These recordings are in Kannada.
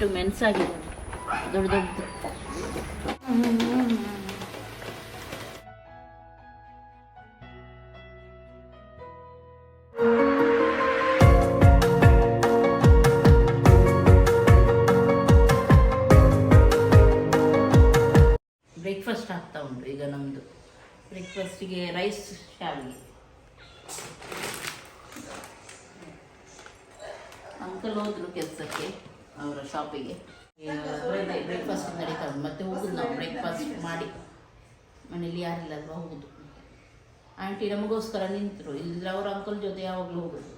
ಎಷ್ಟು ಮೆಣಸಾಗಿದೆ ದೊಡ್ಡ ದೊಡ್ಡದು ಶಾಪಿಗೆ ಬ್ರೇಕ್ಫಾಸ್ಟ್ ನಡೀತಾ ಉಂಟು ಮತ್ತೆ ಹೋಗುದು ನಾವು ಬ್ರೇಕ್ಫಾಸ್ಟ್ ಮಾಡಿ. ಮನೇಲಿ ಯಾರಿಲ್ಲ ಅಲ್ವಾ ಹೋಗುದು. ಆಂಟಿ ನಮಗೋಸ್ಕರ ನಿಂತರು. ಇಲ್ಲದ್ರೆ ಅವ್ರ ಅಂಕಲ್ ಜೊತೆ ಯಾವಾಗಲೂ ಹೋಗೋದು.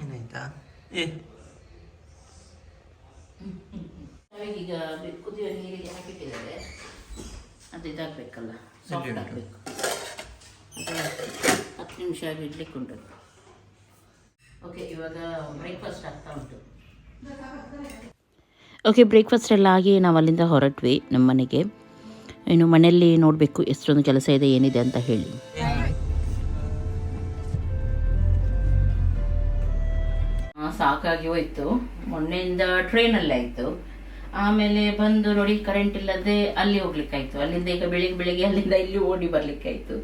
ಏನಾಯ್ತಾ? ಏ. ಈಗ ಕುದಿಯೋ ನೀರಿಗೆ ಹಾಕಿಟ್ಟಿದ್ದಾರೆ ಅದು ಇದಾಗಬೇಕಲ್ಲ. ಸಾಫ್ಟ್? ಆಗಬೇಕು. ಹತ್ತು ನಿಮಿಷ ಆಗಿ ಇಡ್ಲಿಕ್ಕೆ ಉಂಟು. ಓಕೆ ಇವಾಗ ಬ್ರೇಕ್ಫಾಸ್ಟ್ ಆಗ್ತಾ ಉಂಟು. ಓಕೆ ಬ್ರೇಕ್ಫಾಸ್ಟ್ ಎಲ್ಲ ಆಗಿ ನಾವು ಅಲ್ಲಿಂದ ಹೊರಟ್ವಿ ನಮ್ಮ ಮನೆಗೆ. ಇನ್ನು ಮನೆಯಲ್ಲಿ ನೋಡಬೇಕು ಎಷ್ಟೊಂದು ಕೆಲಸ ಇದೆ, ಏನಿದೆ ಅಂತ ಹೇಳಿ. ಸಾಕಾಗಿ ಹೋಯ್ತು. ಮೊನ್ನೆಯಿಂದ ಟ್ರೈನಲ್ಲೇ ಆಯಿತು. ಆಮೇಲೆ ಬಂದು ನೋಡಿ ಕರೆಂಟ್ ಇಲ್ಲದೆ ಅಲ್ಲಿ ಹೋಗ್ಲಿಕ್ಕಾಯ್ತು. ಅಲ್ಲಿಂದ ಈಗ ಬೆಳಿಗ್ಗೆ ಬೆಳಿಗ್ಗೆ ಅಲ್ಲಿಂದ ಇಲ್ಲಿ ಓಡಿ ಬರ್ಲಿಕ್ಕಾಯ್ತು.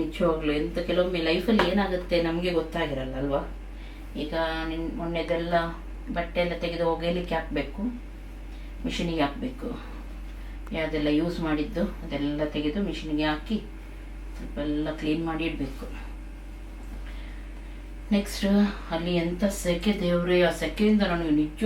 ನಿಜವಾಗ್ಲು ಎಂತ ಕೆಲವೊಮ್ಮೆ ಲೈಫಲ್ಲಿ ಏನಾಗುತ್ತೆ ನಮಗೆ ಗೊತ್ತಾಗಿರಲ್ಲ ಅಲ್ವಾ? ಈಗ ನಿನ್, ಮೊನ್ನೆದೆಲ್ಲ ಬಟ್ಟೆ ಎಲ್ಲ ತೆಗೆದು ಒಗೆಯಲಿಕ್ಕೆ ಹಾಕಬೇಕು. ಮಿಷಿನಿಗೆ ಹಾಕಬೇಕು. ಯಾವುದೆಲ್ಲ ಯೂಸ್ ಮಾಡಿದ್ದು, ಅದೆಲ್ಲ ತೆಗೆದು ಮಿಷಿನಿಗೆ ಹಾಕಿ ಸ್ವಲ್ಪ ಎಲ್ಲ ಕ್ಲೀನ್ ಮಾಡಿ ಇಡಬೇಕು. ನೆಕ್ಸ್ಟ್ ಅಲ್ಲಿ ಎಂಥ ಸೆಕೆ ದೇವ್ರೆ, ಆ ಸೆಕೆಯಿಂದ ನನಗೆ ನಿಜ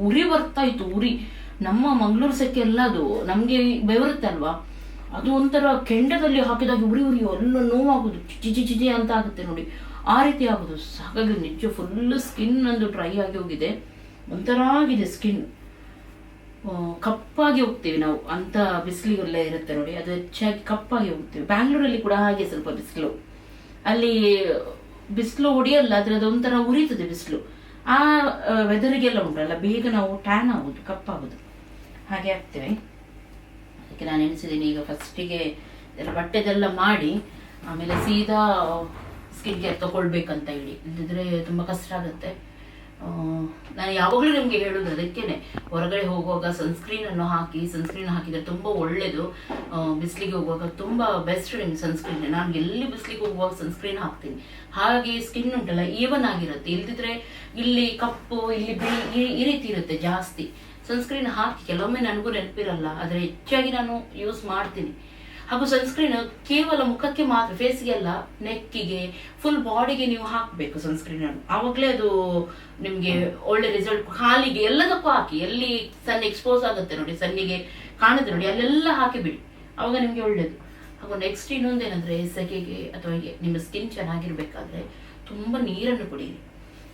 ಉರಿ ಬರ್ತಾ ಇತ್ತು, ಉರಿ. ನಮ್ಮ ಮಂಗಳೂರು ಸೆಕೆ ಎಲ್ಲ ಅದು. ನಮಗೆ ಬೆವರುತ್ತೆ ಅಲ್ವಾ? ಅದು ಒಂಥರ ಕೆಂಡದಲ್ಲಿ ಹಾಕಿದಾಗ ಉರಿ ಉರಿ ಎಲ್ಲ ನೋವಾಗುದು. ಚಿಚಿ ಚಿಚಿ ಅಂತ ಆಗುತ್ತೆ ನೋಡಿ. ಆ ರೀತಿ ಆಗೋದು ಸಾಕಾಗಿ ನಿಜ ಫುಲ್ ಸ್ಕಿನ್ ಒಂದು ಡ್ರೈ ಆಗಿ ಹೋಗಿದೆ. ಒಂಥರ ಆಗಿದೆ ಸ್ಕಿನ್ ಕಪ್ಪಾಗಿ ಹೋಗ್ತೀವಿ ನಾವು. ಅಂತ ಬಿಸಿಲಿಗೆಲ್ಲ ಇರುತ್ತೆ ನೋಡಿ. ಅದು ಹೆಚ್ಚಾಗಿ ಕಪ್ಪಾಗಿ ಹೋಗ್ತೀವಿ. ಬ್ಯಾಂಗ್ಳೂರಲ್ಲಿ ಕೂಡ ಹಾಗೆ ಸ್ವಲ್ಪ ಬಿಸಿಲು. ಅಲ್ಲಿ ಬಿಸಿಲು ಹೊಡೆಯಲ್ಲ ಆದ್ರೆ ಅದು ಒಂಥರ ಉರಿತದೆ ಬಿಸಿಲು. ಆ ವೆದರಿಗೆಲ್ಲ ಉಂಟಲ್ಲ, ಬೇಗ ನಾವು ಟ್ಯಾನ್ ಆಗೋದು ಕಪ್ಪಾಗೋದು ಹಾಗೆ ಆಗ್ತೇವೆ. ಅದಕ್ಕೆ ನಾನು ಎಣಿಸಿದ್ದೀನಿ. ಈಗ ಫಸ್ಟಿಗೆ ಎಲ್ಲ ಬಟ್ಟೆದೆಲ್ಲ ಮಾಡಿ, ಆಮೇಲೆ ಸೀದಾ ಸ್ಕಿನ್ ಕೇರ್ ತಗೊಳ್ಬೇಕಂತ ಹೇಳಿ. ಇಲ್ಲದಿದ್ರೆ ತುಂಬ ಕಷ್ಟ ಆಗುತ್ತೆ. ನಾನು ಯಾವಾಗಲೂ ನಿಮಗೆ ಹೇಳೋದು ಅದಕ್ಕೇನೆ. ಹೊರಗಡೆ ಹೋಗುವಾಗ ಸನ್ಸ್ಕ್ರೀನನ್ನು ಹಾಕಿ ಸನ್ಸ್ಕ್ರೀನ್ ಹಾಕಿದ್ರೆ ತುಂಬಾ ಒಳ್ಳೆಯದು ಬಿಸಿಲಿಗೆ ಹೋಗುವಾಗ ತುಂಬಾ ಬೆಸ್ಟ್ ನಿಮ್ಗೆ ಸನ್ಸ್ಕ್ರೀನ್ ನಾನು ಎಲ್ಲಿ ಬಿಸಿಲಿಗೆ ಹೋಗುವಾಗ ಸನ್ಸ್ಕ್ರೀನ್ ಹಾಕ್ತೀನಿ. ಹಾಗೆ ಸ್ಕಿನ್ ಉಂಟಲ್ಲ ಈವನ್ ಆಗಿರುತ್ತೆ. ಇಲ್ದಿದ್ರೆ ಇಲ್ಲಿ ಕಪ್ಪು, ಇಲ್ಲಿ ಬಿಳಿ, ಈ ರೀತಿ ಇರುತ್ತೆ ಜಾಸ್ತಿ. ಸನ್ಸ್ಕ್ರೀನ್ ಹಾಕಿ ಕೆಲವೊಮ್ಮೆ ನನಗೂ ನೆನಪಿರಲ್ಲ. ಆದರೆ ಹೆಚ್ಚಾಗಿ ನಾನು ಯೂಸ್ ಮಾಡ್ತೀನಿ. ಹಾಗೂ ಸನ್ಸ್ಕ್ರೀನ್ ಕೇವಲ ಮುಖಕ್ಕೆ ಮಾತ್ರ ಫೇಸ್ಗೆ ಅಲ್ಲ, ನೆಕ್ಕಿಗೆ ಫುಲ್ ಬಾಡಿಗೆ ನೀವು ಹಾಕಬೇಕು ಸನ್ಸ್ಕ್ರೀನ್ ಅನ್ನು. ಆವಾಗಲೇ ಅದು ನಿಮಗೆ ಒಳ್ಳೆ ರಿಸಲ್ಟ್ ಕಾಲಿಗೆ ಎಲ್ಲದಕ್ಕೂ ಹಾಕಿ, ಎಲ್ಲಿ ಸನ್ ಎಕ್ಸ್ಪೋಸ್ ಆಗುತ್ತೆ ನೋಡಿ ಸನ್ನಿಗೆ ಕಾಣುತ್ತೆ ನೋಡಿ, ಅಲ್ಲೆಲ್ಲ ಹಾಕಿಬಿಡಿ. ಆವಾಗ ನಿಮಗೆ ಒಳ್ಳೇದು. ಹಾಗೂ ನೆಕ್ಸ್ಟ್ ಇನ್ನೊಂದೇನಂದ್ರೆ ಸೆಕೆಗೆ ಅಥವಾ ನಿಮ್ಮ ಸ್ಕಿನ್ ಚೆನ್ನಾಗಿರ್ಬೇಕಾದ್ರೆ ತುಂಬಾ ನೀರನ್ನು ಕುಡಿಯಿರಿ.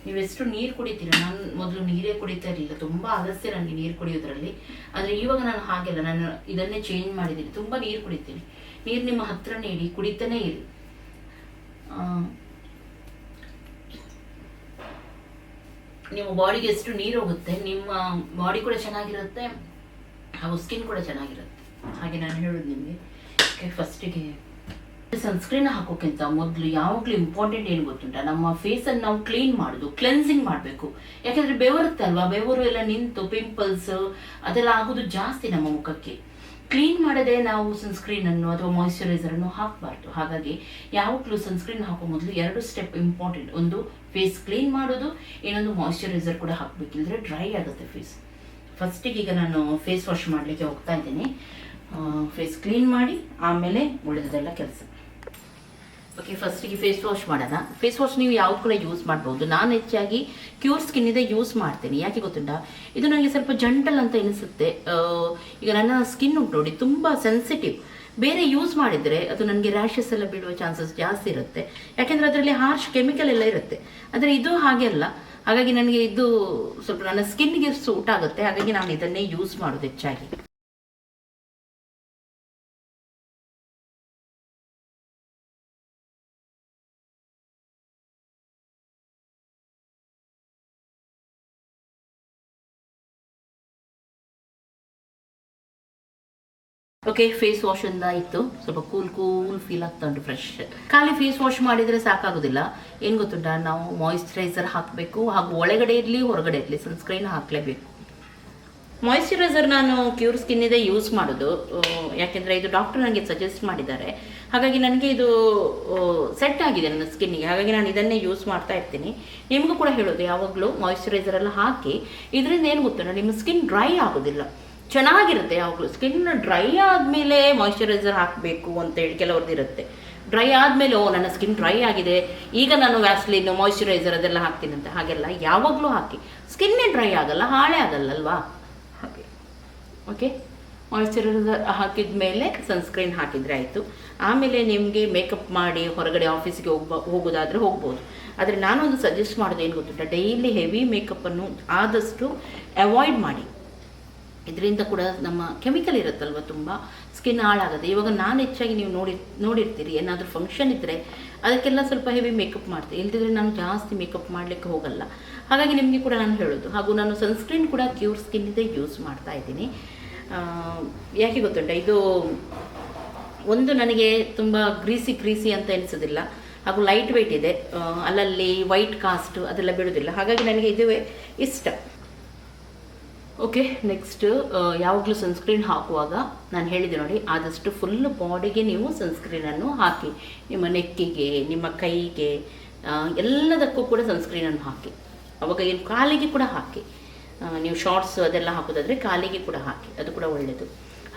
ನೀವು ಎಷ್ಟು ನೀರು ಕುಡಿತೀರ? ನಾನು ಮೊದಲು ನೀರೇ ಕುಡಿತಾ ಇರಲಿಲ್ಲ. ತುಂಬಾ ಆಲಸ್ಯ ನನಗೆ ನೀರು ಕುಡಿಯೋದ್ರಲ್ಲಿ. ಆದರೆ ಇವಾಗ ನಾನು ಹಾಗೆಲ್ಲ, ನಾನು ಇದನ್ನೇ ಚೇಂಜ್ ಮಾಡಿದ್ದೀನಿ. ತುಂಬಾ ನೀರು ಕುಡಿತೀನಿ. ನೀರು ನಿಮ್ಮ ಹತ್ರನೇ ಇಡಿ ಕುಡಿತಾನೇ ಇರಿ. ನಿಮ್ಮ ಬಾಡಿಗೆ ಎಷ್ಟು ನೀರು ಹೋಗುತ್ತೆ, ನಿಮ್ಮ ಬಾಡಿ ಕೂಡ ಚೆನ್ನಾಗಿರುತ್ತೆ ಹಾಗೂ ಸ್ಕಿನ್ ಕೂಡ ಚೆನ್ನಾಗಿರುತ್ತೆ. ಹಾಗೆ ನಾನು ಹೇಳೋದು ನಿಮಗೆ. ಫಸ್ಟಿಗೆ ಸನ್ಸ್ಕ್ರೀನ್ ಹಾಕೋಕ್ಕಿಂತ ಮೊದಲು ಯಾವಾಗಲೂ ಇಂಪಾರ್ಟೆಂಟ್ ಏನು ಗೊತ್ತುಂಟ? ನಮ್ಮ ಫೇಸ್ ಅನ್ನು ನಾವು ಕ್ಲೀನ್ ಮಾಡೋದು ಕ್ಲೆನ್ಸಿಂಗ್ ಮಾಡಬೇಕು. ಯಾಕಂದ್ರೆ ಬೆವರುತ್ತೆ ಅಲ್ವಾ? ಬೆವರು ಎಲ್ಲ ನಿಂತು ಪಿಂಪಲ್ಸ್ ಅದೆಲ್ಲ ಆಗೋದು ಜಾಸ್ತಿ ನಮ್ಮ ಮುಖಕ್ಕೆ. ಕ್ಲೀನ್ ಮಾಡದೆ ನಾವು ಸನ್ಸ್ಕ್ರೀನ್ ಅನ್ನು ಅಥವಾ ಮಾಯಿಶ್ಚರೈಸರ್ ಅನ್ನು ಹಾಕಬಾರ್ದು. ಹಾಗಾಗಿ ಯಾವಾಗಲೂ ಸನ್ಸ್ಕ್ರೀನ್ ಹಾಕೋ ಮೊದಲು ಎರಡು ಸ್ಟೆಪ್ ಇಂಪಾರ್ಟೆಂಟ್ ಒಂದು ಫೇಸ್ ಕ್ಲೀನ್ ಮಾಡೋದು, ಇನ್ನೊಂದು ಮಾಯಿಶ್ಚರೈಸರ್ ಕೂಡ ಹಾಕಬೇಕಿದ್ರೆ ಡ್ರೈ ಆಗುತ್ತೆ ಫೇಸ್ ಫಸ್ಟಿಗೆ ಈಗ ನಾನು ಫೇಸ್ ವಾಶ್ ಮಾಡಲಿಕ್ಕೆ ಹೋಗ್ತಾ ಇದ್ದೀನಿ. ಫೇಸ್ ಕ್ಲೀನ್ ಮಾಡಿ, ಆಮೇಲೆ ಉಳಿದದೆಲ್ಲ ಕೆಲಸ. ಓಕೆ ಫಸ್ಟಿಗೆ ಫೇಸ್ ವಾಶ್ ಮಾಡೋಣ. ಫೇಸ್ ವಾಶ್ ನೀವು ಯಾವ್ದು ಕೂಡ ಯೂಸ್ ಮಾಡ್ಬೋದು. ನಾನು ಹೆಚ್ಚಾಗಿ ಕ್ಯೂರ್ ಸ್ಕಿನ್ ಇದೆ ಯೂಸ್ ಮಾಡ್ತೀನಿ. ಯಾಕೆ ಗೊತ್ತುಂಟಾ? ಇದು ನನಗೆ ಸ್ವಲ್ಪ ಜಂಟಲ್ ಅಂತ ಅನಿಸುತ್ತೆ ಆ, ಈಗ ನನ್ನ ಸ್ಕಿನ್ ಉಂಟು ನೋಡಿ ತುಂಬ ಸೆನ್ಸಿಟಿವ್ ಬೇರೆ ಯೂಸ್ ಮಾಡಿದರೆ ಅದು ನನಗೆ ರ್ಯಾಷಸ್ ಎಲ್ಲ ಬೀಳುವ ಚಾನ್ಸಸ್ ಜಾಸ್ತಿ ಇರುತ್ತೆ. ಯಾಕೆಂದ್ರೆ ಅದರಲ್ಲಿ ಹಾರ್ಶ್ ಕೆಮಿಕಲ್ ಎಲ್ಲ ಇರುತ್ತೆ. ಆದರೆ ಇದು ಹಾಗೆ ಅಲ್ಲ. ಹಾಗಾಗಿ ನನಗೆ ಇದು ಸ್ವಲ್ಪ ನನ್ನ ಸ್ಕಿನ್ಗೆ ಸೂಟ್ ಆಗುತ್ತೆ. ಹಾಗಾಗಿ ನಾನು ಇದನ್ನೇ ಯೂಸ್ ಮಾಡೋದು ಹೆಚ್ಚಾಗಿ. ಓಕೆ ಫೇಸ್ ವಾಶ್ ಇಂದ ಆಯಿತು. ಸ್ವಲ್ಪ ಕೂಲ್ ಕೂಲ್ ಫೀಲ್ ಆಗ್ತಾ ಉಂಟು ಫ್ರೆಶ್ ಖಾಲಿ ಫೇಸ್ ವಾಶ್ ಮಾಡಿದರೆ ಸಾಕಾಗೋದಿಲ್ಲ. ಏನು ಗೊತ್ತುಂಟ? ನಾವು ಮಾಯಿಶ್ಚರೈಸರ್ ಹಾಕಬೇಕು ಹಾಗೂ ಒಳಗಡೆ ಇರಲಿ, ಹೊರಗಡೆ ಇರಲಿ ಸನ್ಸ್ಕ್ರೀನ್ ಹಾಕಲೇಬೇಕು. ಮಾಯಿಶ್ಚರೈಸರ್ ನಾನು ಕ್ಯೂರ್ ಸ್ಕಿನ್ ಇದೆ ಯೂಸ್ ಮಾಡೋದು. ಯಾಕೆಂದ್ರೆ ಇದು ಡಾಕ್ಟರ್ ನನಗೆ ಸಜೆಸ್ಟ್ ಮಾಡಿದ್ದಾರೆ. ಹಾಗಾಗಿ ನನಗೆ ಇದು ಸೆಟ್ ಆಗಿದೆ ನನ್ನ ಸ್ಕಿನ್ನಿಗೆ ಹಾಗಾಗಿ ನಾನು ಇದನ್ನೇ ಯೂಸ್ ಮಾಡ್ತಾ ಇರ್ತೀನಿ. ನಿಮಗೂ ಕೂಡ ಹೇಳೋದು ಯಾವಾಗಲೂ ಮಾಯಿಶ್ಚರೈಸರ್ ಎಲ್ಲ ಹಾಕಿ. ಇದರಿಂದ ಏನು ಗೊತ್ತುಂಟ? ನಿಮ್ಮ ಸ್ಕಿನ್ ಡ್ರೈ ಆಗೋದಿಲ್ಲ. ಚೆನ್ನಾಗಿರುತ್ತೆ. ಯಾವಾಗಲೂ ಸ್ಕಿನ್ ಡ್ರೈ ಆದಮೇಲೆ ಮಾಯಿಶ್ಚರೈಸರ್ ಹಾಕಬೇಕು ಅಂತೇಳಿ ಕೆಲವ್ರದ್ದು ಇರುತ್ತೆ. ಡ್ರೈ ಆದಮೇಲೆ, ಓ, ನನ್ನ ಸ್ಕಿನ್ ಡ್ರೈ ಆಗಿದೆ. ಈಗ ನಾನು ವ್ಯಾಸ್ಲಿನ್ ಮಾಯಿಶ್ಚರೈಸರ್ ಅದೆಲ್ಲ ಹಾಕ್ತೀನಿ ಅಂತ ಹಾಗೆಲ್ಲ ಯಾವಾಗಲೂ ಹಾಕಿ. ಸ್ಕಿನ್ನೇ ಡ್ರೈ ಆಗಲ್ಲ, ಹಾಳೆ ಆಗಲ್ಲಲ್ವಾ ಹಾಗೆ. ಓಕೆ ಮಾಯಿಶ್ಚರೈಸರ್ ಹಾಕಿದ ಮೇಲೆ ಸನ್ಸ್ಕ್ರೀನ್ ಹಾಕಿದರೆ ಆಯಿತು. ಆಮೇಲೆ ನಿಮಗೆ ಮೇಕಪ್ ಮಾಡಿ ಹೊರಗಡೆ ಆಫೀಸಿಗೆ ಹೋಗ್ಬ, ಹೋಗೋದಾದರೆ ಹೋಗ್ಬೋದು. ಆದರೆ ನಾನೊಂದು ಸಜೆಸ್ಟ್ ಮಾಡೋದು ಏನು ಗೊತ್ತಿಲ್ಲ ಡೈಲಿ ಹೆವಿ ಮೇಕಪ್ಪನ್ನು ಆದಷ್ಟು ಅವಾಯ್ಡ್ ಮಾಡಿ. ಇದರಿಂದ ಕೂಡ ನಮ್ಮ ಕೆಮಿಕಲ್ ಇರುತ್ತಲ್ವ ತುಂಬ? ಸ್ಕಿನ್ ಹಾಳಾಗುತ್ತೆ ಇವಾಗ ನಾನು ಹೆಚ್ಚಾಗಿ ನೀವು ನೋಡಿ, ನೋಡಿರ್ತೀರಿ. ಏನಾದರೂ ಫಂಕ್ಷನ್ ಇದ್ದರೆ ಅದಕ್ಕೆಲ್ಲ ಸ್ವಲ್ಪ ಹೆವಿ ಮೇಕಪ್ ಮಾಡ್ತೀನಿ ಇಲ್ದಿದ್ರೆ ನಾನು ಜಾಸ್ತಿ ಮೇಕಪ್ ಮಾಡಲಿಕ್ಕೆ ಹೋಗಲ್ಲ. ಹಾಗಾಗಿ ನಿಮಗೆ ಕೂಡ ನಾನು ಹೇಳೋದು. ಹಾಗೂ ನಾನು ಸನ್ಸ್ಕ್ರೀನ್ ಕೂಡ ಕ್ಯೂರ್ ಇದೆ ಯೂಸ್ ಮಾಡ್ತಾ ಇದ್ದೀನಿ. ಯಾಕೆ ಗೊತ್ತುಂಟ? ಇದು ಒಂದು ನನಗೆ ತುಂಬ ಗ್ರೀಸಿ ಗ್ರೀಸಿ ಅಂತ ಅನಿಸೋದಿಲ್ಲ ಹಾಗೂ ಲೈಟ್ ವೆಯ್ಟ್ ಇದೆ ಅಲ್ಲಲ್ಲಿ ವೈಟ್ ಕಾಸ್ಟ್ ಅದೆಲ್ಲ ಬಿಡೋದಿಲ್ಲ. ಹಾಗಾಗಿ ನನಗೆ ಇದುವೇ ಇಷ್ಟ. ಓಕೆ ನೆಕ್ಸ್ಟ್ ಯಾವಾಗಲೂ ಸನ್ಸ್ಕ್ರೀನ್ ಹಾಕುವಾಗ ನಾನು ಹೇಳಿದೆ ನೋಡಿ, ಆದಷ್ಟು ಫುಲ್ ಬಾಡಿಗೆ ನೀವು ಸನ್ಸ್ಕ್ರೀನನ್ನು ಹಾಕಿ. ನಿಮ್ಮ ನೆಕ್ಕಿಗೆ, ನಿಮ್ಮ ಕೈಗೆ ಎಲ್ಲದಕ್ಕೂ ಕೂಡ ಸನ್ಸ್ಕ್ರೀನನ್ನು ಹಾಕಿ. ಅವಾಗ ಏನು, ಕಾಲಿಗೆ ಕೂಡ ಹಾಕಿ. ನೀವು ಶಾರ್ಟ್ಸ್ ಅದೆಲ್ಲ ಹಾಕೋದಾದರೆ ಕಾಲಿಗೆ ಕೂಡ ಹಾಕಿ. ಅದು ಕೂಡ ಒಳ್ಳೆಯದು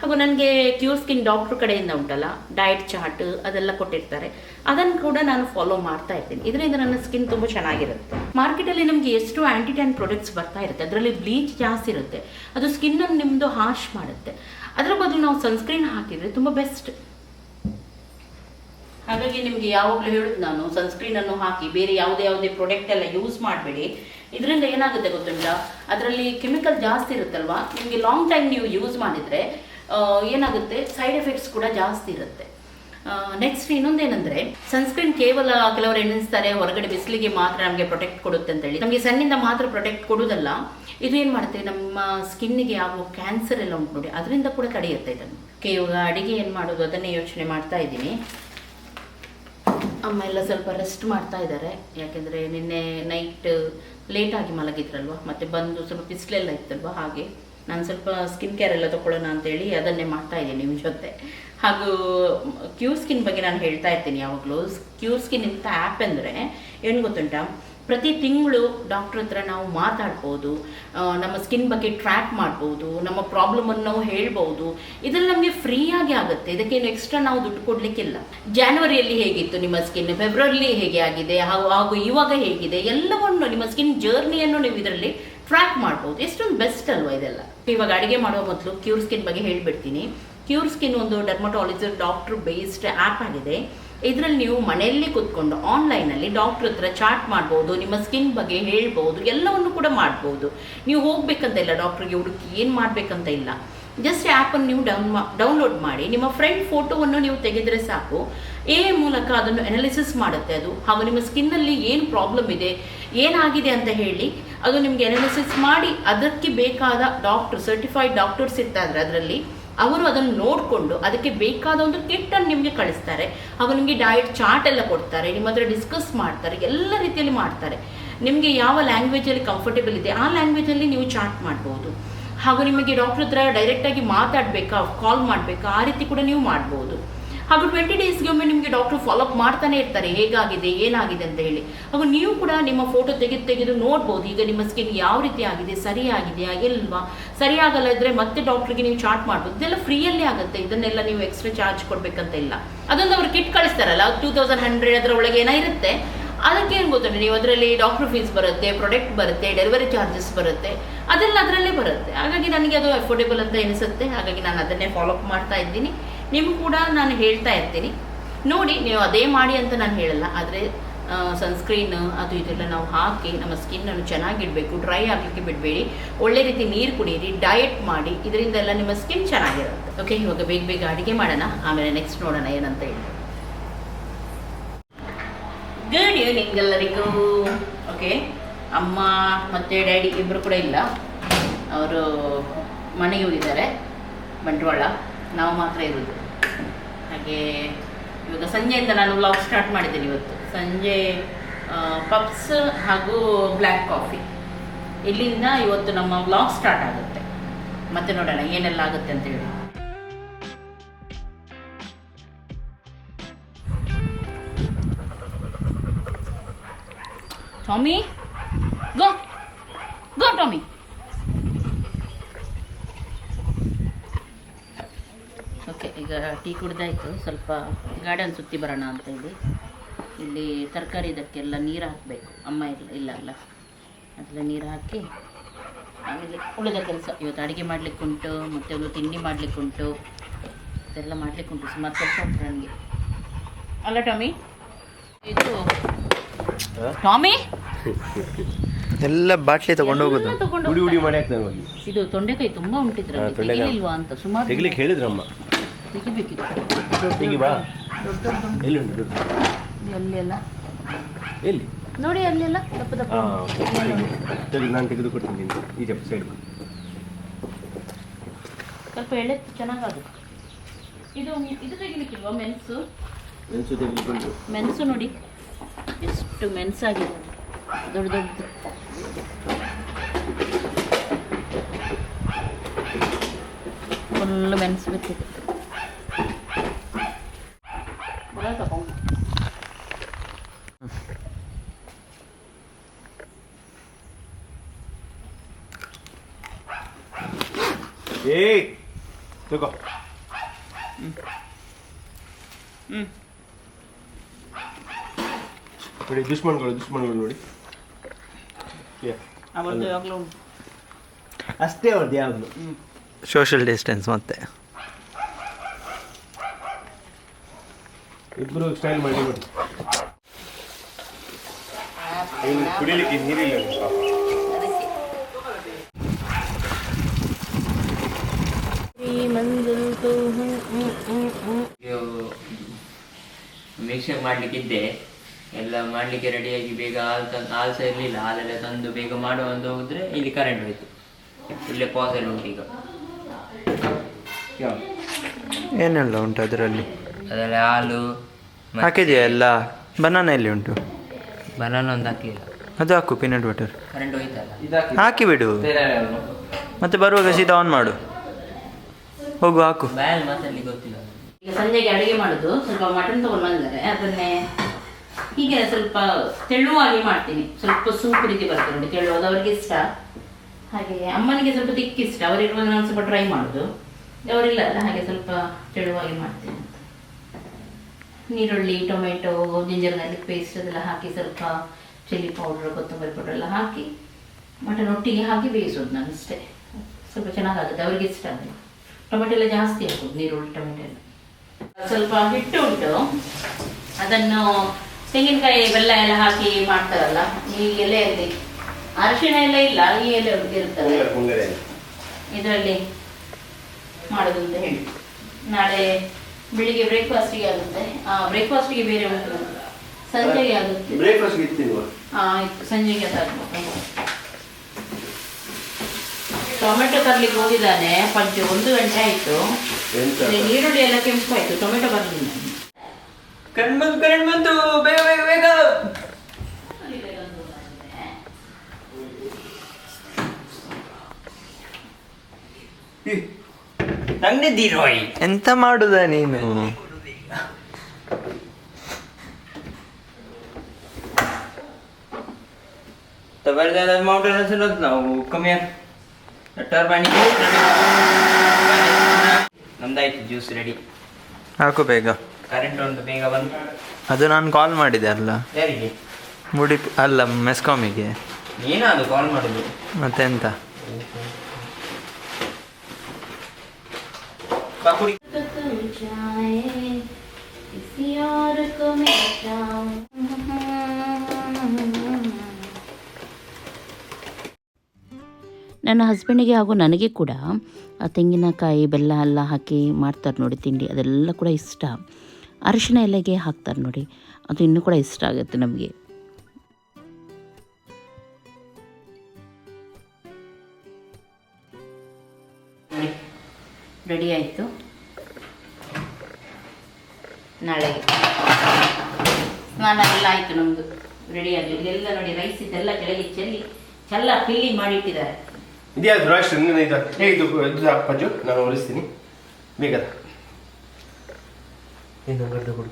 ಹಾಗೂ ನನಗೆ ಕ್ಯೂರ್ ಸ್ಕಿನ್ ಡಾಕ್ಟ್ರ್ ಕಡೆಯಿಂದ ಉಂಟಲ್ಲ ಡಯಟ್ ಚಾರ್ಟ್ ಅದೆಲ್ಲ ಕೊಟ್ಟಿರ್ತಾರೆ. ಅದನ್ನು ಕೂಡ ನಾನು ಫಾಲೋ ಮಾಡ್ತಾ ಇರ್ತೀನಿ. ಇದರಿಂದ ನನ್ನ ಸ್ಕಿನ್ ತುಂಬ ಚೆನ್ನಾಗಿರುತ್ತೆ. ಮಾರ್ಕೆಟಲ್ಲಿ ನಮಗೆ ಎಷ್ಟು ಆ್ಯಂಟಿ ಟ್ಯಾನ್ ಪ್ರಾಡಕ್ಟ್ಸ್ ಬರ್ತಾ ಇರುತ್ತೆ. ಅದರಲ್ಲಿ ಬ್ಲೀಚ್ ಜಾಸ್ತಿ ಇರುತ್ತೆ. ಅದು ಸ್ಕಿನ್ನನ್ನು ನಿಮ್ಮದು ಹಾಶ್ ಮಾಡುತ್ತೆ. ಅದರ ಬದಲು ನಾವು ಸನ್ಸ್ಕ್ರೀನ್ ಹಾಕಿದರೆ ತುಂಬ ಬೆಸ್ಟ್ ಹಾಗಾಗಿ ನಿಮಗೆ ಯಾವಾಗಲೂ ಹೇಳುದು ನಾನು ಸನ್ಸ್ಕ್ರೀನನ್ನು ಹಾಕಿ ಬೇರೆ ಯಾವುದೇ ಯಾವುದೇ ಪ್ರಾಡಕ್ಟ್ ಎಲ್ಲ ಯೂಸ್ ಮಾಡಬೇಡಿ. ಇದರಿಂದ ಏನಾಗುತ್ತೆ ಗೊತ್ತುಂಟಾ? ಅದರಲ್ಲಿ ಕೆಮಿಕಲ್ ಜಾಸ್ತಿ ಇರುತ್ತಲ್ವಾ? ನಿಮಗೆ ಲಾಂಗ್ ಟೈಮ್ ನೀವು ಯೂಸ್ ಮಾಡಿದರೆ ಏನಾಗುತ್ತೆ? ಸೈಡ್ ಎಫೆಕ್ಟ್ಸ್ ಕೂಡ ಜಾಸ್ತಿ ಇರುತ್ತೆ. ನೆಕ್ಸ್ಟ್ ಇನ್ನೊಂದೇನೆಂದ್ರೆ ಸನ್ಸ್ಕ್ರೀನ್ ಕೇವಲ ಕೆಲವರು ಎಣಿಸ್ತಾರೆ, ಹೊರಗಡೆ ಬಿಸಿಲಿಗೆ ಮಾತ್ರ ನಮಗೆ ಪ್ರೊಟೆಕ್ಟ್ ಕೊಡುತ್ತೆ ಅಂತೇಳಿ ನಮಗೆ ಸನ್ನಿಂದ ಮಾತ್ರ ಪ್ರೊಟೆಕ್ಟ್ ಕೊಡೋದಲ್ಲ ಇದು ಏನು ಮಾಡುತ್ತೆ? ನಮ್ಮ ಸ್ಕಿನ್ನಿಗೆ ಆಗುವ ಕ್ಯಾನ್ಸರ್ ಎಲ್ಲ ಉಂಟು ನೋಡಿ, ಅದರಿಂದ ಕೂಡ ತಡೆಯುತ್ತೆ ಇದನ್ನು. ಕೇವಲ ಅಡಿಗೆ ಏನು ಮಾಡೋದು? ಅದನ್ನೇ ಯೋಚನೆ ಮಾಡ್ತಾ ಇದ್ದೀನಿ. ಅಮ್ಮ ಎಲ್ಲ ಸ್ವಲ್ಪ ರೆಸ್ಟ್ ಮಾಡ್ತಾ ಇದ್ದಾರೆ ಯಾಕೆಂದರೆ ನಿನ್ನೆ ನೈಟ್ ಲೇಟಾಗಿ ಮಲಗಿದ್ರಲ್ವ? ಮತ್ತೆ ಬಂದು ಸ್ವಲ್ಪ ಬಿಸಿಲೆಲ್ಲ ಇತ್ತಲ್ವ? ಹಾಗೆ. ನಾನು ಸ್ವಲ್ಪ ಸ್ಕಿನ್ ಕೇರ್ ಎಲ್ಲ ತಗೊಳ್ಳೋಣ ಅಂತೇಳಿ ಅದನ್ನೇ ಮಾಡ್ತಾ ಇದ್ದೀನಿ ನಿಮ್ಮ ಜೊತೆ. ಹಾಗೂ ಕ್ಯೂ ಸ್ಕಿನ್ ಬಗ್ಗೆ ನಾನು ಹೇಳ್ತಾ ಇರ್ತೀನಿ ಯಾವಾಗಲೂ. ಕ್ಯೂ ಸ್ಕಿನ್ ಇಂಥ ಆ್ಯಪ್ ಅಂದರೆ ಏನು ಗೊತ್ತುಂಟ? ಪ್ರತಿ ತಿಂಗಳು ಡಾಕ್ಟ್ರ್ ಹತ್ರ ನಾವು ಮಾತಾಡ್ಬೋದು ನಮ್ಮ ಸ್ಕಿನ್ ಬಗ್ಗೆ ಟ್ರ್ಯಾಕ್ ಮಾಡ್ಬೋದು, ನಮ್ಮ ಪ್ರಾಬ್ಲಮನ್ನು ನಾವು ಹೇಳ್ಬೋದು. ಇದೆಲ್ಲ ನಮಗೆ ಫ್ರೀಯಾಗಿ ಆಗುತ್ತೆ. ಇದಕ್ಕೇನು ಎಕ್ಸ್ಟ್ರಾ ನಾವು ದುಡ್ಡು ಕೊಡಲಿಕ್ಕಿಲ್ಲ. ಜಾನ್ವರಿಯಲ್ಲಿ ಹೇಗಿತ್ತು ನಿಮ್ಮ ಸ್ಕಿನ್ ಫೆಬ್ರವರಿಲಿ ಹೇಗೆ ಆಗಿದೆ? ಹಾಗೂ ಹಾಗೂ ಇವಾಗ ಹೇಗಿದೆ? ಎಲ್ಲವನ್ನು ನಿಮ್ಮ ಸ್ಕಿನ್ ಜರ್ನಿಯನ್ನು ನೀವು ಇದರಲ್ಲಿ ಟ್ರ್ಯಾಕ್ ಮಾಡ್ಬೋದು. ಎಷ್ಟೊಂದು ಬೆಸ್ಟ್ ಅಲ್ವಾ ಇದೆಲ್ಲ? ಇವಾಗ ಅಡುಗೆ ಮಾಡುವ ಮೊದಲು ಕ್ಯೂರ್ ಸ್ಕಿನ್ ಬಗ್ಗೆ ಹೇಳಿಬಿಡ್ತೀನಿ. ಕ್ಯೂರ್ ಸ್ಕಿನ್ ಒಂದು ಡರ್ಮಟಾಲಜಿ ಡಾಕ್ಟರ್ ಬೇಸ್ಡ್ ಆ್ಯಪ್ ಆಗಿದೆ. ಇದರಲ್ಲಿ ನೀವು ಮನೆಯಲ್ಲಿ ಕೂತ್ಕೊಂಡು ಆನ್ಲೈನಲ್ಲಿ ಡಾಕ್ಟರ್ ಹತ್ರ ಚಾಟ್ ಮಾಡ್ಬೋದು, ನಿಮ್ಮ ಸ್ಕಿನ್ ಬಗ್ಗೆ ಹೇಳ್ಬೋದು, ಎಲ್ಲವನ್ನು ಕೂಡ ಮಾಡ್ಬೋದು. ನೀವು ಹೋಗ್ಬೇಕಂತ ಇಲ್ಲ ಡಾಕ್ಟ್ರಿಗೆ ಹುಡುಕಿ, ಏನು ಮಾಡಬೇಕಂತ ಇಲ್ಲ. ಜಸ್ಟ್ ಆ್ಯಪನ್ನು ನೀವು ಡೌನ್ ಡೌನ್ಲೋಡ್ ಮಾಡಿ, ನಿಮ್ಮ ಫ್ರೆಂಡ್ ಫೋಟೋವನ್ನು ನೀವು ತೆಗೆದರೆ ಸಾಕು. ಎ ಮೂಲಕ ಅದನ್ನು ಅನಾಲಿಸಿಸ್ ಮಾಡುತ್ತೆ ಅದು. ಹಾಗೂ ನಿಮ್ಮ ಸ್ಕಿನ್ನಲ್ಲಿ ಏನು ಪ್ರಾಬ್ಲಮ್ ಇದೆ, ಏನಾಗಿದೆ ಅಂತ ಹೇಳಿ ಅದು ನಿಮಗೆ ಅನಾಲಿಸಿಸ್ ಮಾಡಿ ಅದಕ್ಕೆ ಬೇಕಾದ ಡಾಕ್ಟರ್ ಸರ್ಟಿಫೈಡ್ ಡಾಕ್ಟರ್ಸ್ ಇರ್ತಾರೆ ಅದರಲ್ಲಿ, ಅವರು ಅದನ್ನು ನೋಡಿಕೊಂಡು ಅದಕ್ಕೆ ಬೇಕಾದ ಒಂದು ಕಿಟ್ಟನ್ನು ನಿಮಗೆ ಕಳಿಸ್ತಾರೆ. ಅವರು ನಿಮಗೆ ಡಯಟ್ ಚಾರ್ಟ್ ಎಲ್ಲ ಕೊಡ್ತಾರೆ, ನಿಮ್ಮ ಹತ್ರ ಡಿಸ್ಕಸ್ ಮಾಡ್ತಾರೆ, ಎಲ್ಲ ರೀತಿಯಲ್ಲಿ ಮಾಡ್ತಾರೆ. ನಿಮಗೆ ಯಾವ ಲ್ಯಾಂಗ್ವೇಜಲ್ಲಿ ಕಂಫರ್ಟೇಬಲ್ ಇದೆ, ಆ ಲ್ಯಾಂಗ್ವೇಜಲ್ಲಿ ನೀವು ಚಾಟ್ ಮಾಡ್ಬೋದು. ಹಾಗೂ ನಿಮಗೆ ಡಾಕ್ಟರ್ ಹತ್ರ ಡೈರೆಕ್ಟಾಗಿ ಮಾತಾಡಬೇಕಾ ಕಾಲ್ ಮಾಡಬೇಕಾ, ಆ ರೀತಿ ಕೂಡ ನೀವು ಮಾಡ್ಬೋದು. ಹಾಗೂ ಟ್ವೆಂಟಿ ಡೇಸ್ಗೆ ಒಮ್ಮೆ ನಿಮಗೆ ಡಾಕ್ಟರ್ ಫಾಲೋಅಪ್ ಮಾಡ್ತಾನೆ ಇರ್ತಾರೆ. ಹೇಗಾಗಿದೆ, ಏನಾಗಿದೆ ಅಂತ ಹೇಳಿ. ಹಾಗೂ ನೀವು ಕೂಡ ನಿಮ್ಮ ಫೋಟೋ ತೆಗೆದು ತೆಗೆದು ನೋಡ್ಬೋದು. ಈಗ ನಿಮ್ಮ ಸ್ಕಿನ್ ಯಾವ ರೀತಿ ಆಗಿದೆ, ಸರಿಯಾಗಿದೆಯಾ, ಇಲ್ವಾ? ಸರಿಯಾಗಲ್ಲ ಇದ್ರೆ ಮತ್ತೆ ಡಾಕ್ಟ್ರಿಗೆ ನೀವು ಚಾರ್ಟ್ ಮಾಡ್ಬೋದು. ಇದೆಲ್ಲ ಫ್ರೀಯಲ್ಲೇ ಆಗುತ್ತೆ. ಇದನ್ನೆಲ್ಲ ನೀವು ಎಕ್ಸ್ಟ್ರಾ ಚಾರ್ಜ್ ಕೊಡ್ಬೇಕಂತ ಇಲ್ಲ. ಅದೊಂದು ಅವ್ರು ಕಿಟ್ ಕಳಿಸ್ತಾರಲ್ಲ ಟೂ ತೌಸಂಡ್ ಹಂಡ್ರೆಡ್ ಅದರ ಒಳಗೆ ಅದಕ್ಕೆ ಏನು ಗೊತ್ತುಂಟು, ನೀವು ಅದರಲ್ಲಿ ಡಾಕ್ಟರ್ ಫೀಸ್ ಬರುತ್ತೆ ಪ್ರಾಡಕ್ಟ್ ಬರುತ್ತೆ ಡೆಲಿವರಿ ಚಾರ್ಜಸ್ ಬರುತ್ತೆ. ಅದೆಲ್ಲ ಅದರಲ್ಲೇ ಬರುತ್ತೆ. ಹಾಗಾಗಿ ನನಗೆ ಅದು ಅಫೋರ್ಡೆಬಲ್ ಅಂತ ಅನಿಸುತ್ತೆ ಹಾಗಾಗಿ ನಾನು ಅದನ್ನೇ ಫಾಲೋಅಪ್ ಮಾಡ್ತಾ ಇದ್ದೀನಿ. ನಿಮ್ಗೆ ಕೂಡ ನಾನು ಹೇಳ್ತಾ ಇರ್ತೀನಿ. ನೋಡಿ, ನೀವು ಅದೇ ಮಾಡಿ ಅಂತ ನಾನು ಹೇಳಲ್ಲ. ಆದರೆ ಸನ್ಸ್ಕ್ರೀನ್ ಅದು ಇದೆಲ್ಲ ನಾವು ಹಾಕಿ, ನಮ್ಮ ಸ್ಕಿನ್ನನ್ನು ಚೆನ್ನಾಗಿಡಬೇಕು ಡ್ರೈ ಆಗಲಿಕ್ಕೆ ಬಿಡಬೇಡಿ. ಒಳ್ಳೆ ರೀತಿ ನೀರು ಕುಡಿಯಿರಿ ಡಯಟ್ ಮಾಡಿ, ಇದರಿಂದೆಲ್ಲ ನಿಮ್ಮ ಸ್ಕಿನ್ ಚೆನ್ನಾಗಿರುತ್ತೆ. ಓಕೆ ಇವಾಗ ಬೇಗ ಬೇಗ ಅಡುಗೆ ಮಾಡೋಣ. ಆಮೇಲೆ ನೆಕ್ಸ್ಟ್ ನೋಡೋಣ ಏನಂತ ಹೇಳಿ. ಗುಡ್ ಈವ್ನಿಂಗ್ ಎಲ್ಲರಿಗೂ. ಓಕೆ ಅಮ್ಮ ಮತ್ತು ಡ್ಯಾಡಿ ಇಬ್ಬರು ಕೂಡ ಇಲ್ಲ. ಅವರು ಮನೆಗೆ ಹೋಗಿದ್ದಾರೆ ಬಂಟ್ವಾಳ. ನಾವು ಮಾತ್ರ ಇರೋದು. ಹಾಗೆ ಇವಾಗ ಸಂಜೆಯಿಂದ ನಾನು ವ್ಲಾಗ್ ಸ್ಟಾರ್ಟ್ ಮಾಡಿದ್ದೇನೆ ಇವತ್ತು. ಸಂಜೆ ಪಪ್ಸ್ ಹಾಗೂ ಬ್ಲ್ಯಾಕ್ ಕಾಫಿ ಇಲ್ಲಿಂದ ಇವತ್ತು ನಮ್ಮ ವ್ಲಾಗ್ ಸ್ಟಾರ್ಟ್ ಆಗುತ್ತೆ. ಮತ್ತೆ ನೋಡೋಣ, ಏನೆಲ್ಲ ಆಗುತ್ತೆ ಅಂತ ಹೇಳಿ. Tommy, go go Tommy okay ಈಗ ಟೀ ಕುಡ್ದಾಯ್ತು. ಸ್ವಲ್ಪ ಗಾರ್ಡನ್ ಸುತ್ತಿ ಬರೋಣ ಅಂತ ಹೇಳಿ. ಇಲ್ಲಿ ತರಕಾರಿ ಇದಕ್ಕೆಲ್ಲ ನೀರು ಹಾಕಬೇಕು. ಅಮ್ಮ ಇಲ್ಲ ಇಲ್ಲ ಅಲ್ಲ ಅದೆಲ್ಲ ನೀರು ಹಾಕಿ ಆಮೇಲೆ ಉಳಿದ ಕೆಲಸ. ಇವತ್ತು ಅಡುಗೆ ಮಾಡಲಿಕ್ಕುಂಟು ಮತ್ತು ಒಂದು ತಿಂಡಿ ಮಾಡಲಿಕ್ಕುಂಟು ಇದೆಲ್ಲ ಮಾಡಲಿಕ್ಕುಂಟು ಸುಮಾರು ಕೆಲಸ ಉಂಟು ನನಗೆ. ಅಲ್ಲ ಟಾಮಿ? ಇದು ಟಾಮಿ? ಎಲ್ಲ ಬಾಟ್ಲಿ ತಗೊಂಡು ಹೋಗೋದು. ಉಡಿ ಹೋಗ್ತಾ- ಮಾಡಿ ಹಾಕ್ತಾರೆ ಹೋಗಿ. ಇದು ತೊಂಡೆಕಾಯಿ ತುಂಬಾ ಉಂಟಿದ್ರ. ತೆಗಿಲಿಲ್ವಾ ಅಂತ. ಸುಮಾರು ತೆಗಿಲಿಕ್ಕೆ ಹೇಳಿದ್ರಮ್ಮ ತೆಗಿಬೇಕಿತ್ತು. ತೆಗಿ ಬಾ. ದೊಡ್ಡ ದೊಡ್ಡ ಎಲ್ಲಿ ಉಂಟು? ದೊಡ್ಡ? ಅಲ್ಲೆಲ್ಲ? ಎಲ್ಲಿ? ನೋಡಿ ಅಲ್ಲೆಲ್ಲ? ದಪ್ಪ ದಪ್ಪ. ಹಾಂ ನಾನು ತೆಗೆದು ಕೊಡ್ತೀನಿ ಈ ಜಪ್ ಸೈಡ್ ಸ್ವಲ್ಪ ಎಳೆ ಚೆನ್ನಾಗಾಗುತ್ತೆ ಇದು ಇದು ತೆಗಿಲಿಕ್ಕಿಲ್ವಾ ಮೆಣಸು ಮೆಣಸು ಮೆಣಸು ನೋಡಿ. ಎಷ್ಟು ಮೆಣಸಾಗಿದೆ ದೊಡ್ಡ ದೊಡ್ಡದು. ಫುಲ್ ಮೆಣಸು ಬಿಟ್ಟಿದೆ ಬರ ತಗೊಂಡು ಏಯ್ ತಗೋ ಹ್ಞೂ ನೋಡಿ ದುಶ್ಮನ್ಗಳು ದುಶ್ಮನ್ಗಳು ನೋಡಿ. ಯಾವಾಗಲೂ ಅಷ್ಟೇ ಅವ್ರದ್ದು ಯಾವಾಗಲೂ. ಸೋಷಿಯಲ್ ಡಿಸ್ಟೆನ್ಸ್ ಮತ್ತೆ. ಇಬ್ಬರು ಸ್ಟೈಲ್ ಮಾಡಿ ಬಿಡಿ ಇವ್ನು ಕುಡಿಲಿಕ್ಕೆ ನೀರಿಲ್ಲ ಪಾಪ. ಮಿಕ್ಸರ್ ಮಾಡ್ಲಿಕ್ಕಿದ್ದೆ. ಎಲ್ಲ ಮಾಡ್ಲಿಕ್ಕೆ ರೆಡಿಯಾಗಿ ಬೇಗ ಹಾಲು ತಂದು ಹಾಲು ಸಹ ಇರಲಿಲ್ಲ. ಹಾಲೆಲ್ಲ ತಂದು ಬೇಗ ಮಾಡುವ ಅಂತ ಹೋದ್ರೆ ಇಲ್ಲಿ ಕರೆಂಟ್ ಹೋಯ್ತು. ಇಲ್ಲೇ ಪಾಸಲ್ಲಿ ಉಂಟು ಈಗ. ಏನೆಲ್ಲ ಉಂಟು ಅದರಲ್ಲಿ? ಅದರಲ್ಲಿ ಹಾಲು ಹಾಕಿದೆಯಾ ಎಲ್ಲ? ಬನಾನ ಎಲ್ಲಿ ಉಂಟು? ಬನಾನ ಒಂದು ಹಾಕಲಿಲ್ಲ ಅದು ಹಾಕು ಪೀನಟ್ ಬಟರ್ ಕರೆಂಟ್ ಹೋಯ್ತಲ್ಲ. ಹಾಕಿ ಬಿಡು. ಮತ್ತೆ ಬರುವಾಗ ಸೀದಾ ಆನ್ ಮಾಡು. ಹೋಗು ಹಾಕು. ಬ್ಯಾಲ್ ಮಾತಲ್ಲಿ ಗೊತ್ತಿಲ್ಲ. ಈಗ ಸಂಜೆಗೆ ಅಡುಗೆ ಮಾಡೋದು. ಸ್ವಲ್ಪ ಮಟನ್ ತಗೊಂಡು ಬಂದರೆ ಅದನ್ನೇ ಹೀಗೆ ಸ್ವಲ್ಪ ತೆಳುವಾಗಿ ಮಾಡ್ತೀನಿ. ಸ್ವಲ್ಪ ಸೂಪ್ ರೀತಿ ಬರ್ತದೆ ನೋಡಿ ತೆಳು ಅದು ಅವ್ರಿಗೆ ಇಷ್ಟ. ಹಾಗೆ ಅಮ್ಮನಿಗೆ ಸ್ವಲ್ಪ ತಿಕ್ಕ ಇಷ್ಟ. ಅವರಿರುವಾಗ ನಾನು ಸ್ವಲ್ಪ ಟ್ರೈ ಮಾಡುದು. ಅವರಿಲ್ಲ ಅಲ್ಲ, ಹಾಗೆ ಸ್ವಲ್ಪ ತೆಳುವಾಗಿ ಮಾಡ್ತೀನಿ ನೀರುಳ್ಳಿ, ಟೊಮೆಟೊ ಜಿಂಜರ್ ಗಾರ್ಲಿಕ್ ಪೇಸ್ಟ್ ಅದೆಲ್ಲ ಹಾಕಿ ಸ್ವಲ್ಪ ಚಿಲ್ಲಿ ಪೌಡ್ರ್ ಕೊತ್ತಂಬರಿ ಪೌಡ್ರ್ ಎಲ್ಲ ಹಾಕಿ ಮಟನ್ ಒಟ್ಟಿಗೆ ಹಾಕಿ ಬೇಯಿಸೋದು ನಾನು ಅಷ್ಟೇ. ಸ್ವಲ್ಪ ಚೆನ್ನಾಗಾಗುತ್ತೆ, ಅವ್ರಿಗೆ ಇಷ್ಟ ಅದು ಟೊಮೆಟೊ ಎಲ್ಲ ಜಾಸ್ತಿ ಹಾಕೋದು, ನೀರುಳ್ಳಿ, ಟೊಮೆಟೊ ಎಲ್ಲ. ಸ್ವಲ್ಪ ಹಿಟ್ಟು ಉಂಟು. ಅದನ್ನು ತೆಂಗಿನಕಾಯಿ ಬೆಲ್ಲ ಎಲ್ಲ ಹಾಕಿ ಮಾಡ್ತಾರಲ್ಲ ಈ ಎಲೆಯಲ್ಲಿ ಅರಿಶಿಣ ಎಲ್ಲ ಇಲ್ಲ ಈ ಎಲೆ ಇರ್ತದೆ. ಇದರಲ್ಲಿ ಮಾಡೋದು ಅಂತ ಹೇಳಿ ನಾಳೆ ಬೆಳಿಗ್ಗೆ ಬ್ರೇಕ್ಫಾಸ್ಟಿಗೆ ಆಗುತ್ತೆ. ಬ್ರೇಕ್ಫಾಸ್ಟಿಗೆ ಬೇರೆ ಉಂಟು. ಸಂಜೆಗೆ ಆಗುತ್ತೆ. ಸಂಜೆಗೆ ಟೊಮೆಟೊ ತರ್ಲಿಕ್ಕೆ ಹೋಗಿದ್ದಾನೆ. ಪಂಚೆ ಒಂದು ಗಂಟೆ ಆಯ್ತು. ಈರುಳ್ಳಿ ಎಲ್ಲ ಕೆಂಪು ಆಯ್ತು. ಟೊಮೆಟೊ ಬರಲಿಲ್ಲ. ಕರೆಂಟ್ ಬಂತು. ಬೇಗ ಬೇಗ ಬೇಗ. ನಂಗೆ ತಂದಿದ್ದೀರೋಯ್ ಎಂತ ಮಾಡುದ ನೀನು? ತಬರ್ದಾದ ಮೌಂಟೇನ್ ನಾವು ಕಮ್ಮಿ ಟರ್ಬಾನಿ ನಮ್ದಾಯ್ತು ಜ್ಯೂಸ್ ರೆಡಿ ಹಾಕು ಬೇಗ. ಕರೆಂಟ್ ಉಂಟು ಬೇಗ ಬಂದು. ಅದು ನಾನು ಕಾಲ್ ಮಾಡಿದೆ ಅಲ್ಲ. ಯಾರಿಗೆ? ಮುಡಿ ಅಲ್ಲ ಮೆಸ್ಕಾಮಿಗೆ ಏನಾದ್ರು ಕಾಲ್ ಮಾಡುದು ಮತ್ತೆಂತ ನನ್ನ ಹಸ್ಬೆಂಡಿಗೆ ಹಾಗೂ ನನಗೆ ಕೂಡ ಆ ತೆಂಗಿನಕಾಯಿ ಬೆಲ್ಲ ಎಲ್ಲ ಹಾಕಿ ಮಾಡ್ತಾರೆ ನೋಡಿ ತಿಂಡಿ. ಅದೆಲ್ಲ ಕೂಡ ಇಷ್ಟ. ಅರಿಶಿನ ಎಲೆಗೆ ಹಾಕ್ತಾರೆ ನೋಡಿ. ಅದು ಇನ್ನೂ ಕೂಡ ಇಷ್ಟ ಆಗುತ್ತೆ ನಮಗೆ. ರೆಡಿ ಆಯಿತು. ನಾಳೆ ಸ್ನಾನ ಎಲ್ಲ ಆಯಿತು ನಮ್ಮದು ರೆಡಿ ಆಗಿ ಇಲ್ಲೆಲ್ಲ ನೋಡಿ ರೈಸ್ ಇದೆಲ್ಲ ಕೆಳಗೆ ಚೆಲ್ಲಿ ಚೆಲ್ಲ ಪಿಲ್ಲಿ ಮಾಡಿ ಇಟ್ಟಿದ್ದಾರೆ ಇದ್ಯಾವ್ದು ರಾಶ್ ಇದು ಅಪ್ಪಜ್ಜು ನಾನು ಉಳಿಸ್ತೀನಿ ಬೇಗದ ಏನು ಗಡ್ಡೆ ಕೊಡು.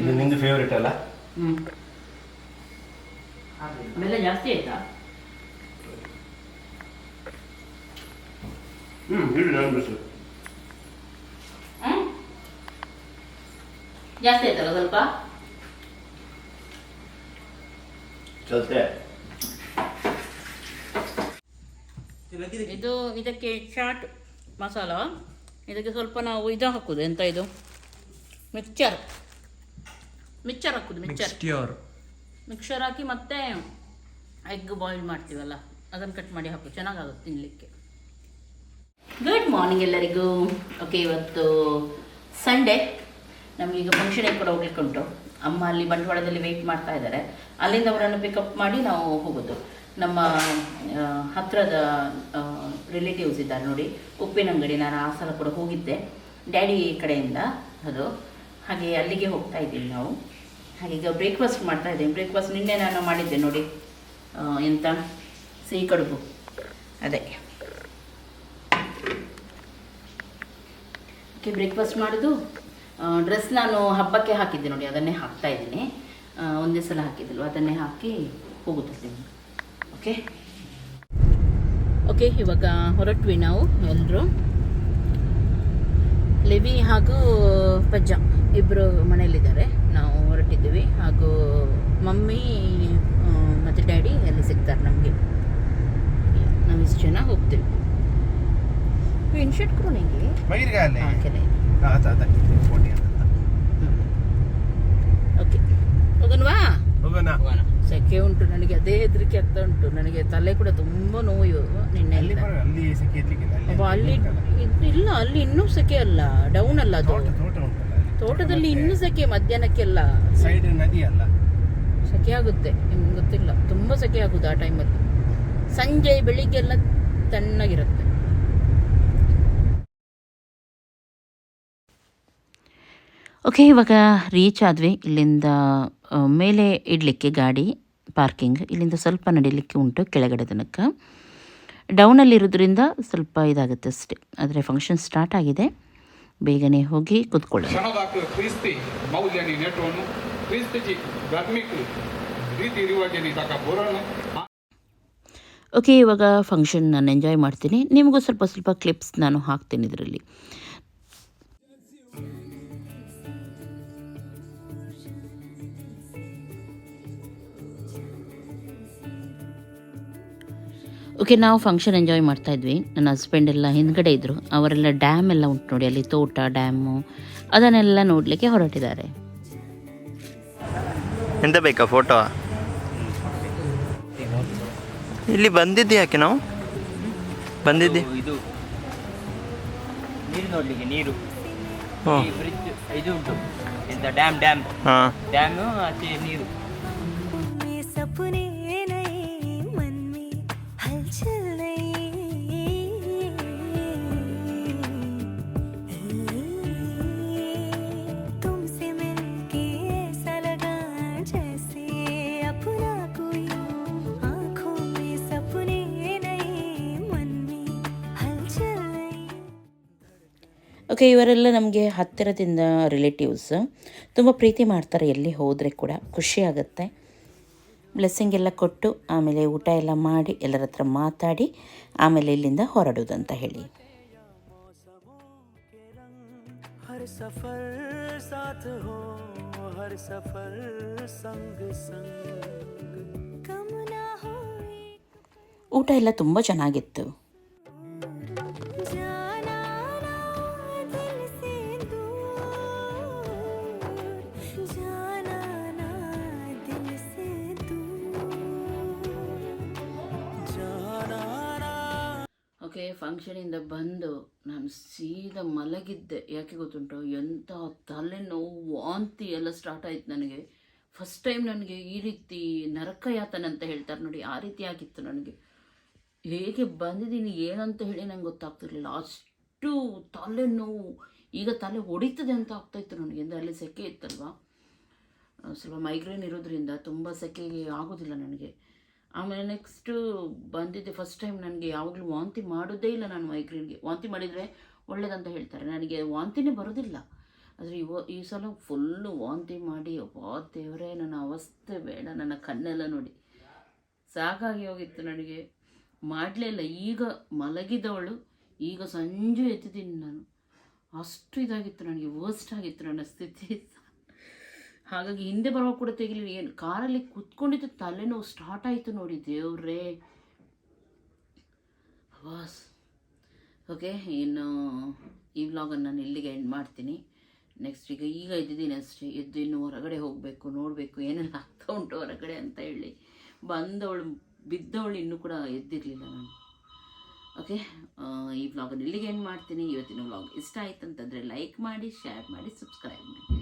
ಇದು ನಿಂದು ಫೇವ್ರೇಟ್ ಅಲ್ಲ? ಆಮೇಲೆ ಜಾಸ್ತಿ ಆಯ್ತಾ? ಹ್ಮ್ ಹೇಳಿ ನಾನು ಬಿಡಿಸು ಹ್ಮ್? ಜಾಸ್ತಿ ಆಯ್ತಲ್ಲ ಸ್ವಲ್ಪ? ಚಲ್ತೆ. ಇದು ಇದಕ್ಕೆ ಚಾಟ್ ಮಸಾಲ. ಇದಕ್ಕೆ ಸ್ವಲ್ಪ ನಾವು ಇದು ಹಾಕೋದು. ಎಂತ ಇದು? ಮಿಕ್ಚರ್ ಮಿಕ್ಚರ್ ಹಾಕೋದು ಮಿಕ್ಚರ್ ಮಿಕ್ಚರ್ ಹಾಕಿ ಮತ್ತೆ ಎಗ್ ಬಾಯ್ಲ್ ಮಾಡ್ತೀವಲ್ಲ ಅದನ್ನು ಕಟ್ ಮಾಡಿ ಹಾಕು ಚೆನ್ನಾಗಾಗುತ್ತೆ ತಿನ್ನಲಿಕ್ಕೆ ಗುಡ್ ಮಾರ್ನಿಂಗ್ ಎಲ್ಲರಿಗೂ. ಓಕೆ ಇವತ್ತು ಸಂಡೇ ನಮಗೀಗ ಫಂಕ್ಷನಿಗೆ ಕೂಡ ಹೋಗ್ಲಿಕ್ಕೆ ಉಂಟು. ಅಮ್ಮ ಅಲ್ಲಿ ಬಂಟ್ವಾಳದಲ್ಲಿ ವೆಯ್ಟ್ ಮಾಡ್ತಾ ಇದ್ದಾರೆ ಅಲ್ಲಿಂದ ಅವರನ್ನು ಪಿಕಪ್ ಮಾಡಿ ನಾವು ಹೋಗೋದು. ನಮ್ಮ ಹತ್ರದ ರಿಲೇಟಿವ್ಸ್ ಇದ್ದಾರೆ ನೋಡಿ. ಉಪ್ಪಿನಂಗಡಿ ನಾನು ಆ ಸಲ ಕೂಡ ಹೋಗಿದ್ದೆ. ಡ್ಯಾಡಿ ಕಡೆಯಿಂದ ಅದು. ಹಾಗೆ ಅಲ್ಲಿಗೆ ಹೋಗ್ತಾ ಇದ್ದೀವಿ ನಾವು. ಹಾಗೆ ಈಗ ಬ್ರೇಕ್ಫಾಸ್ಟ್ ಮಾಡ್ತಾ ಇದ್ದೀನಿ. ಬ್ರೇಕ್ಫಾಸ್ಟ್ ನಿನ್ನೆ ನಾನು ಮಾಡಿದ್ದೆ ನೋಡಿ. ಎಂತ? ಸಿಹಿ ಕಡುಬು. ಅದೇ. ಓಕೆ ಬ್ರೇಕ್ಫಾಸ್ಟ್ ಮಾಡೋದು. ಡ್ರೆಸ್ ನಾನು ಹಬ್ಬಕ್ಕೆ ಹಾಕಿದ್ದೆ ನೋಡಿ. ಅದನ್ನೇ ಹಾಕ್ತಾ ಇದ್ದೀನಿ. ಒಂದೇ ಸಲ ಹಾಕಿದ್ದಲ್ವ? ಅದನ್ನೇ ಹಾಕಿ ಹೋಗುತ್ತಿದ್ದೀನಿ ಓಕೆ ಓಕೆ ಇವಾಗ ಹೊರಟ್ವಿ ನಾವು ಎಲ್ಲರೂ ಲೆವಿ ಹಾಗೂ ಪಜ್ಜ. ಇಬ್ಬರು ಮನೆಯಲ್ಲಿದ್ದಾರೆ. ನಾವು ಹೊರಟಿದ್ದೀವಿ. ಹಾಗೂ ಮಮ್ಮಿ ಮತ್ತು ಡ್ಯಾಡಿ ಅಲ್ಲಿ ಸಿಗ್ತಾರೆ ನಮಗೆ. ನಾವು ಇಷ್ಟು ಜನ ಹೋಗ್ತೀವಿ. ಇನ್ಶರ್ಟ್ ಫೋನ್ ಓಕೆ. ಹೋಗೋಣವಾ ಹೋಗೋಣ. ಸೆಕೆ ಉಂಟು ನನಗೆ ಅದೇ ಹೆದರಿಕೆ ಆಗ್ತಾ ಉಂಟು. ನನಗೆ ತಲೆ ಕೂಡ ತುಂಬ ನೋವು ನಿನ್ನೆ ಅಲ್ಲಿ ಇಲ್ಲ ಅಲ್ಲಿ ಇನ್ನೂ ಸೆಕೆ ಅಲ್ಲ ಡೌನ್ ಅಲ್ಲ ಅದು. ತೋಟದಲ್ಲಿ ಇನ್ನೂ ಸೆಕೆ ಮಧ್ಯಾಹ್ನಕ್ಕೆಲ್ಲ? ಸೈಡ್ ನದಿ ಅಲ್ಲ. ಸೆಕೆ ಆಗುತ್ತೆ ನಿಮ್ಗೆ ಗೊತ್ತಿಲ್ಲ. ತುಂಬ ಸೆಕೆ ಆಗುದು ಆ ಟೈಮಲ್ಲಿ. ಸಂಜೆ ಬೆಳಿಗ್ಗೆಲ್ಲ ತಣ್ಣಗಿರುತ್ತೆ. ಓಕೆ ಇವಾಗ ರೀಚ್ ಆದ್ವಿ. ಇಲ್ಲಿಂದ ಮೇಲೆ ಇಡಲಿಕ್ಕೆ ಗಾಡಿ ಪಾರ್ಕಿಂಗ್ ಇಲ್ಲಿಂದ ಸ್ವಲ್ಪ ನಡೀಲಿಕ್ಕೆ ಉಂಟು ಕೆಳಗಡೆ ತನಕ. ಡೌನಲ್ಲಿರೋದ್ರಿಂದ ಸ್ವಲ್ಪ ಇದಾಗುತ್ತೆ ಅಷ್ಟೇ. ಆದರೆ ಫಂಕ್ಷನ್ ಸ್ಟಾರ್ಟ್ ಆಗಿದೆ. ಬೇಗನೆ ಹೋಗಿ ಕೂತ್ಕೊಳ್ಳಿ ಕ್ಷಣದಾಕ ಕ್ರಿಸ್ತಿ ಮೌಲ್ಯನಿ ನೆಟ್ಟೋನು ಕ್ರಿಸ್ತಿಜಿ ಧಾರ್ಮಿಕ ರೀತಿ ರಿವಾಜನಿ ತಕ ಬೋರಣ ಓಕೆ ಇವಾಗ ಫಂಕ್ಷನ್ ನಾನು ಎಂಜಾಯ್ ಮಾಡ್ತೀನಿ. ನಿಮಗೂ ಸ್ವಲ್ಪ ಸ್ವಲ್ಪ ಕ್ಲಿಪ್ಸ್ ನಾನು ಹಾಕ್ತೀನಿ ಇದರಲ್ಲಿ. ಓಕೆ ನಾವು ಫಂಕ್ಷನ್ ಎಂಜಾಯ್ ಮಾಡ್ತಾ ಇದ್ವಿ. ನನ್ನ ಹಸ್ಬೆಂಡ್ ಎಲ್ಲ ಹಿಂದ್ಗಡೆ ಇದ್ದರು ಅವರೆಲ್ಲ ಡ್ಯಾಮ್ ಎಲ್ಲ ಉಂಟು ನೋಡಿ ಅಲ್ಲಿ ತೋಟ ಡ್ಯಾಮು ಅದನ್ನೆಲ್ಲ ನೋಡಲಿಕ್ಕೆ ಹೊರಟಿದ್ದಾರೆ. ಎಂತ ಬೇಕಾ ಫೋಟೋ ಇಲ್ಲಿ ಬಂದಿದ್ದೆ ಯಾಕೆ ನಾವು? ಬಂದಿದ್ದೆ? ಇದು ನೀರು ನೋಡ್ಲಿಕ್ಕೆ ನೀರು. ಬ್ರಿಡ್ಜ್ ಇದು ಉಂಟು. ಎಂತ ಡ್ಯಾಮ್ ಡ್ಯಾಮ್ ಡ್ಯಾಮು ಡ್ಯಾಮ್ ಆಚೆ ನೀರು. ಓಕೆ ಇವರೆಲ್ಲ ನಮಗೆ ಹತ್ತಿರದಿಂದ ರಿಲೇಟಿವ್ಸ್ ತುಂಬ ಪ್ರೀತಿ ಮಾಡ್ತಾರೆ ಎಲ್ಲಿ ಹೋದರೆ ಕೂಡ ಖುಷಿ ಆಗುತ್ತೆ ಬ್ಲೆಸ್ಸಿಂಗ್ ಎಲ್ಲ ಕೊಟ್ಟು ಆಮೇಲೆ ಊಟ ಎಲ್ಲ ಮಾಡಿ ಎಲ್ಲರ ಹತ್ರ ಮಾತಾಡಿ ಆಮೇಲೆ ಇಲ್ಲಿಂದ ಹೊರಡೋದಂತ ಹೇಳಿ हर सफर साथ हो हर सफर संग संग कम ना हो ಊಟ ಎಲ್ಲ ತುಂಬ ಚೆನ್ನಾಗಿತ್ತು ಫಂಕ್ಷನಿಂದ ಬಂದು ನಾನು ಸೀದಾ ಮಲಗಿದ್ದೆ. ಯಾಕೆ ಗೊತ್ತುಂಟು? ಎಂಥ ತಲೆನೋವು, ವಾಂತಿ ಎಲ್ಲ ಸ್ಟಾರ್ಟ್ ಆಯಿತು ನನಗೆ. ಫಸ್ಟ್ ಟೈಮ್ ನನಗೆ ಈ ರೀತಿ ನರಕ ಯಾತನೆ ಅಂತ ಹೇಳ್ತಾರೆ ನೋಡಿ, ಆ ರೀತಿ ಆಗಿತ್ತು ನನಗೆ. ಹೇಗೆ ಬಂದಿದ್ದೀನಿ, ಏನಂತ ಹೇಳಿ ನಂಗೆ ಗೊತ್ತಾಗ್ತಿರ್ಲಿಲ್ಲ. ಅಷ್ಟು ತಲೆನೋವು, ಈಗ ತಲೆ ಹೊಡಿತದೆ ಅಂತ ಆಗ್ತಾಯಿತ್ತು ನನಗೆ. ಅಂದರೆ ಅಲ್ಲಿ ಸೆಕೆ ಇತ್ತಲ್ವಾ? ಸ್ವಲ್ಪ ಮೈಗ್ರೇನ್ ಇರೋದ್ರಿಂದ ತುಂಬ ಸೆಕೆಗೆ ಆಗೋದಿಲ್ಲ ನನಗೆ. ಆಮೇಲೆ ನೆಕ್ಸ್ಟು ಬಂದಿದ್ದೆ ಫಸ್ಟ್ ಟೈಮ್ ನನಗೆ ಯಾವಾಗಲೂ ವಾಂತಿ ಮಾಡೋದೇ ಇಲ್ಲ ನಾನು ಮೈಗ್ರೇನ್ಗೆ. ವಾಂತಿ ಮಾಡಿದರೆ ಒಳ್ಳೇದಂತ ಹೇಳ್ತಾರೆ. ನನಗೆ ವಾಂತಿನೇ ಬರೋದಿಲ್ಲ. ಆದರೆ ಇವ, ಈ ಸಲ ಫುಲ್ಲು ವಾಂತಿ ಮಾಡಿ, ಅಬ್ಬಾ ದೇವರೇ, ನನ್ನ ಅವಸ್ಥೆ ಬೇಡ, ನನ್ನ ಕಣ್ಣೆಲ್ಲ ನೋಡಿ. ಸಾಕಾಗಿ ಹೋಗಿತ್ತು ನನಗೆ. ಮಾಡಲೇ ಇಲ್ಲ. ಈಗ ಮಲಗಿದವಳು. ಈಗ ಸಂಜೆ ಎತ್ತಿದ್ದೀನಿ ನಾನು. ಅಷ್ಟು ಇದಾಗಿತ್ತು ನನಗೆ. ವರ್ಸ್ಟ್ ಆಗಿತ್ತು ನನ್ನ ಸ್ಥಿತಿ. ಹಾಗಾಗಿ ಹಿಂದೆ ಬರುವಾಗ ಕೂಡ ತೆಗಿಲಿಲ್ಲ ಏನು ಕಾರಲ್ಲಿ ಕುತ್ಕೊಂಡಿದ್ದು ತಲೆನೋವು ಸ್ಟಾರ್ಟ್ ಆಯಿತು ನೋಡಿ ದೇವ್ರೇ. ವಾಸ್ ಓಕೆ ಇನ್ನು ಈ ವ್ಲಾಗನ್ನು ನಾನು ಇಲ್ಲಿಗೆ ಎಂಡ್ ಮಾಡ್ತೀನಿ. ನೆಕ್ಸ್ಟ್ ಈಗ ಈಗ ಇದ್ದಿದ್ದೀನಿ ಅಷ್ಟೇ, ಎದ್ದು ಇನ್ನು ಹೊರಗಡೆ ಹೋಗಬೇಕು, ನೋಡಬೇಕು, ಏನೆಲ್ಲ ಆಗ್ತಾ ಉಂಟು ಹೊರಗಡೆ ಅಂತ ಹೇಳಿ. ಬಂದವಳು, ಬಿದ್ದವಳು ಇನ್ನೂ ಕೂಡ ಎದ್ದಿರಲಿಲ್ಲ ನಾನು. ಓಕೆ ಈ ವ್ಲಾಗನ್ನು ಇಲ್ಲಿಗೆ ಎಂಡ್ ಮಾಡ್ತೀನಿ. ಇವತ್ತಿನ ವ್ಲಾಗ್ ಇಷ್ಟ ಆಯ್ತು ಅಂತಂದರೆ ಲೈಕ್ ಮಾಡಿ ಶೇರ್ ಮಾಡಿ ಸಬ್ಸ್ಕ್ರೈಬ್ ಮಾಡಿ.